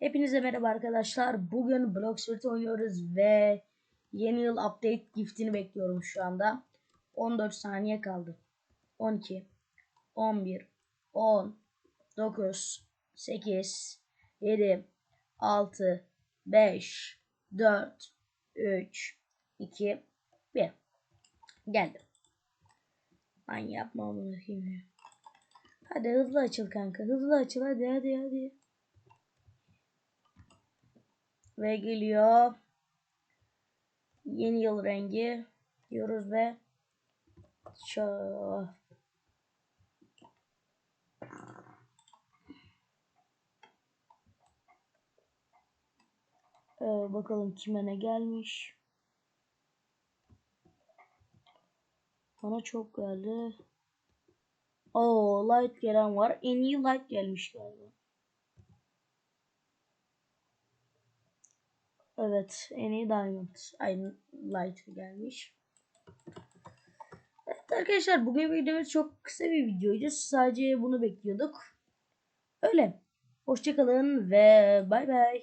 Hepinize merhaba arkadaşlar. Bugün Blox Fruit oynuyoruz ve yeni yıl update giftini bekliyorum şu anda. 14 saniye kaldı. 12 11 10 9 8 7 6 5 4 3 2 1 Geldim. Ben yapmam bunu. Hadi hızlı açıl kanka. Hızlı açıl hadi hadi hadi. Ve geliyor. Yeni yıl rengi diyoruz ve şu ee, bakalım kime ne gelmiş. Bana çok geldi. Oo light gelen var. En iyi light gelmiş galiba. Evet, en iyi Diamond. Light gelmiş. Evet arkadaşlar bugün videomuz çok kısa bir videoydu. Sadece bunu bekliyorduk. Öyle. Hoşçakalın ve bay bay.